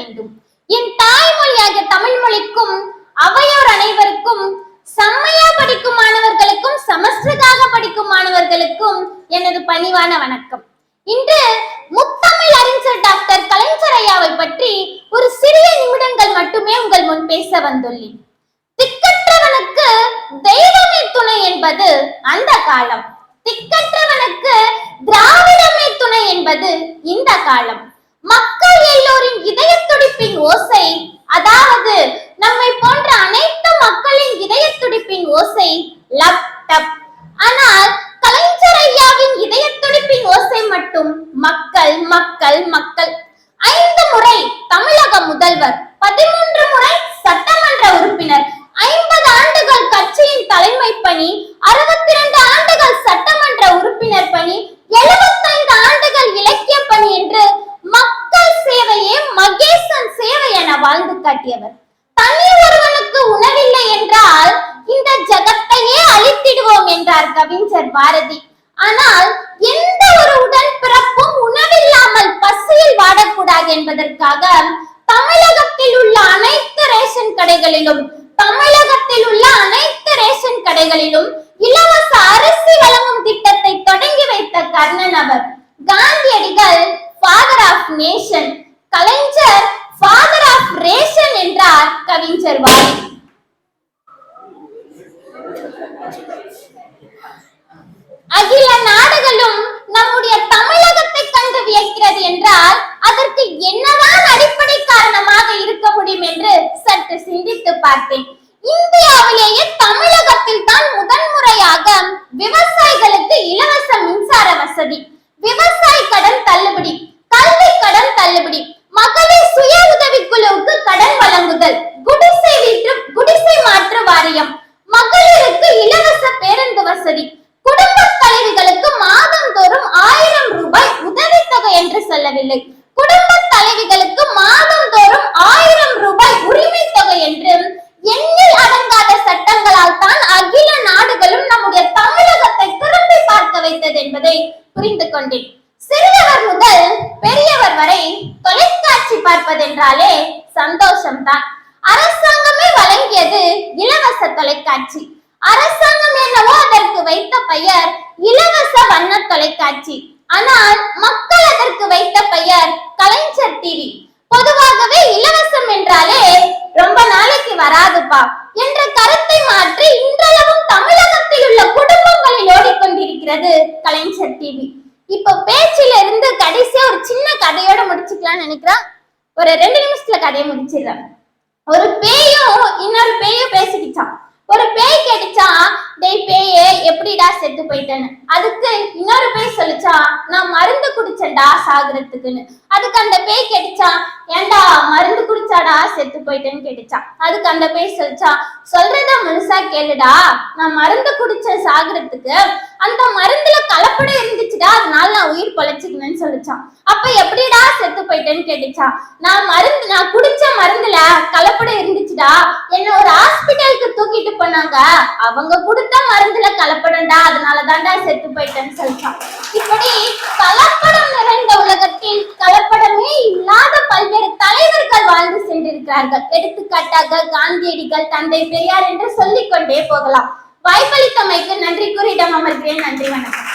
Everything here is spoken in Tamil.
வேண்டும். என் தாய்மொழியாகிய தமிழ் மொழிக்கும் அவையோர் அனைவருக்கும் செம்மையா படிக்கும் மாணவர்களுக்கும் சமஸ்கிருதாக படிக்கும் மாணவர்களுக்கும் எனது பணிவான வணக்கம். இன்று முத்தமிழ் அறிஞர் டாக்டர் கலைஞர் ஐயாவை பற்றி ஒரு சிறிய நிமிடங்கள் மட்டுமே உங்கள் முன் பேச வந்துள்ளேன். திக்கற்றவனுக்கு தெய்வமே துணை என்பது அந்த காலம். திக்கற்ற மட்டும் மக்கள் மக்கள் மக்கள். ஐந்து முறை தமிழக முதல்வர் பதிமூன்று முறை சட்டமன்ற உறுப்பினர் ஐம்பது ஆண்டுகள் கட்சியின் தலைமை பணி அறுபத்தி இரண்டு ஆண்டுகள் சட்டமன்ற உறுப்பினர் பணி எழுபத்தைந்து ஆண்டுகள் இலக்கிய பணி என்று மக்கள் சேவையே மகேசன் சேவை என வாழ்ந்து காட்டியவர். தனி ஒருவனுக்கு உணவில்லை என்றால் இந்த ஜகத்தையே அழித்திடுவோம் என்றார் கவிஞர் பாரதி. ஆனால் என்பதற்காக தமிழகத்தில் உள்ள அனைத்து ரேஷன் கடைகளிலும் தமிழகத்தில் உள்ள அனைத்து ரேஷன் கடைகளிலும் இலவச அரிசி வழங்கும் திட்டத்தை தொடங்கி வைத்த கர்ணன் அவர். காந்தியடிகள் father of nation Kalaignar father of ration என்றார் கவிஞர் வாய் சற்று சிந்தித்து பார்த்தேன். இந்தியாவிலேயே தமிழகத்தில் தான் முதன்முறையாக விவசாயிகளுக்கு இலவச மின்சார வசதி. விவசாய கடன் தள்ளுபடி கல்வி கடன் தள்ளுபடி மகளிர் சுய உதவிக்குழுவுக்கு கடன் வழங்குதல் குடிசை வீட்டு குடிசை மாற்று வாரியம் மகளிருக்கு இலவச பேருந்து வசதி குடும்ப தலைவிகளுக்கு மாதந்தோறும் ஆயிரம் ரூபாய் உதவித்தொகை என்று சொல்லவில்லை. குடும்ப தலைவிகளுக்கு மா புரிந்து கொண்டேன் சிறியவர் முதல் பெரியவர் வரை தொலைக்காட்சி பார்ப்பதென்றாலே சந்தோஷம்தான். அரசாங்கமே வழங்கியது இலவச தொலைக்காட்சி. அரசாங்கம் என்னவோ அதற்கு வைத்த பெயர் இலவச வண்ண தொலைக்காட்சி. ஆனால் மக்கள் அதற்கு வைத்த பெயர் கலைஞர் டிவி. பொதுவாகவே இலவசம் என்றாலே ரொம்ப நாளைக்கு வராதுப்பா. ஓடிக்கொண்டிருக்கிறது கலைஞர் டிவி இப்போ பேச்சில இருந்து கடைசியா ஒரு சின்ன கதையோட முடிச்சுக்கலாம்னு நினைக்கிறேன். ஒரு ரெண்டு நிமிஷத்துல கதையை முடிச்சிடுறேன். ஒரு பேயும் இன்னொரு பேயும் பேசிக்கிச்சான் ஒரு பேய் கேட்டுச்சான் டேய் பேயே எப்படிடா செத்து போயிட்டேன்னு. அதுக்கு இன்னொரு பேய் சொல்லிச்சா நான் மருந்து குடிச்சேன்டா சாகுறதுக்குன்னு. அதுக்கு அந்த பேய் கேட்டுச்சா ஏன்டா மருந்து குடிச்சாடா செத்து போயிட்டேன்னு கேட்டுச்சா. அதுக்கு அந்த பேய் சொல்லிச்சா சொல்றத முழுசா கேளுடா. நான் மருந்து குடிச்சேன் சாகுறதுக்கு. அந்த மருந்துல கலப்படம் இருந்துச்சுடா அதனால நான் உயிர் பொழைச்சிக்கணும்னு சொல்லிச்சான் அப்ப எப்படிடா செத்து போயிட்டேன்னு கேட்டுச்சா. நான் மருந்து நான் குடிச்ச மருந்துல கலப்படம் இருந்துச்சுடா என்ன ஒரு ஹாஸ்பிட்டலுக்கு தூக்கிட்டு போனாங்க. அவங்க கொடுத்த மருந்துல கலப்படம்டா அதனால தான்டா செத்து போயிட்டேன்னு சொல்றான் இப்படி கலப்படம் நிறைந்த உலகத்தில் கலப்படமே இல்லாத பல்வேறு தலைவர்கள் வாழ்ந்து சென்றிருக்கிறார்கள். எடுத்துக்காட்டாக காந்தியடிகள் தந்தை பெரியார் என்று சொல்லிக் கொண்டே போகலாம். வாய்ப்பளித்தமைக்கு நன்றி கூறிடம் அமர்கிறேன். நன்றி வணக்கம்.